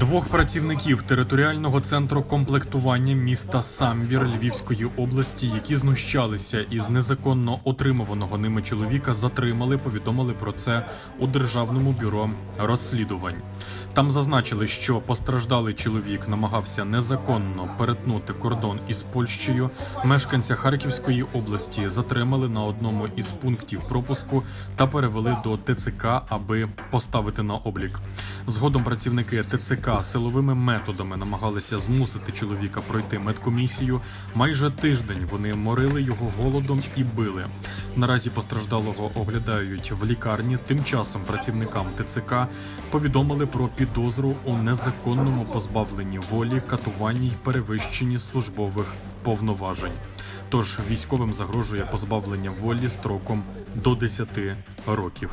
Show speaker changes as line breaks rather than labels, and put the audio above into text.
Двох працівників територіального центру комплектування міста Самбір Львівської області, які знущалися із незаконно отримуваного ними чоловіка, затримали. Повідомили про це у державному бюро розслідувань. Там зазначили, що постраждалий чоловік намагався незаконно перетнути кордон із Польщею. Мешканця Харківської області затримали на одному із пунктів пропуску та перевели до ТЦК, аби поставити на облік. Згодом працівники ТЦК силовими методами намагалися змусити чоловіка пройти медкомісію. Майже тиждень вони морили його голодом і били. Наразі постраждалого оглядають в лікарні. Тим часом працівникам ТЦК повідомили про підозру у незаконному позбавленні волі, катуванні й перевищенні службових повноважень. Тож військовим загрожує позбавлення волі строком до 10 років.